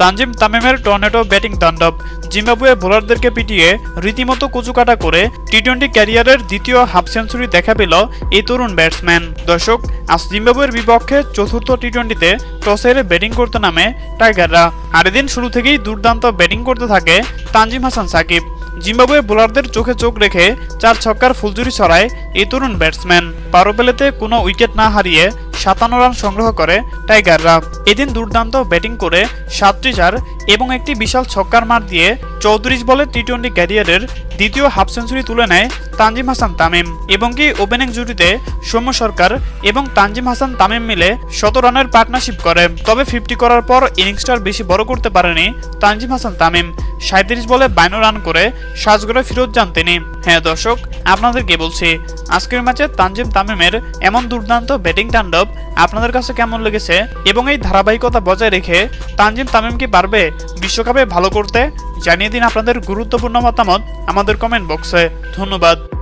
তানজিম তামিমের টর্নেটো ব্যাটিং তাণ্ডব, জিম্বাবুয়ে বোলারদেরকে পিটিয়ে রীতিমতো কুচুকাটা করে টি টোয়েন্টি ক্যারিয়ারের দ্বিতীয় হাফ সেঞ্চুরি দেখা পেল এই তরুণ ব্যাটসম্যান। দর্শক, আজ জিম্বাবুয়ের বিপক্ষে চতুর্থ টি টোয়েন্টিতে টসে হেরে ব্যাটিং করতে নামে টাইগাররা। আর এদিন শুরু থেকেই দুর্দান্ত ব্যাটিং করতে থাকে তানজিম হাসান সাকিব। জিম্বাবুয়ে বোলারদের চোখে চোখ রেখে চার ছক্কার ফুলজুরি ছড়ায় এই তরুণ ব্যাটসম্যান। পারো পেলেতে কোনো উইকেট না হারিয়ে সাতান্ন রান সংগ্রহ করে টাইগাররা। এদিন দুর্দান্ত ব্যাটিং করে সাতটি চার এবং একটি বিশাল ছক্কার মার দিয়ে চৌত্রিশ বলে টি টোয়েন্টি ক্যারিয়ারের দ্বিতীয় হাফ সেঞ্চুরি তুলে নেয় তানজিম হাসান তামিম। এবং কি ওপেনিং জুটিতে সৌম্য সরকার এবং তানজিম হাসান তামিম মিলে শত রানের পার্টনারশিপ করে। তবে ফিফটি করার পর ইনিংসটার বেশি বড় করতে পারেনি তানজিম হাসান তামিম। সাঁত্রিশ বলে বাইন রান করে সাজগড়ে ফিরত যান তিনি। হ্যাঁ দর্শক, আপনাদেরকে বলছি, আজকের ম্যাচে তানজিম তামিমের এমন দুর্দান্ত ব্যাটিং তাণ্ডব আপনাদের কাছে কেমন লেগেছে এবং এই ধারাবাহিকতা বজায় রেখে তানজিম তামিম কি পারবে বিশ্বকাপে ভালো করতে? জানিয়ে দিন আপনাদের গুরুত্বপূর্ণ মতামত আমাদের কমেন্ট বক্সে ধন্যবাদ।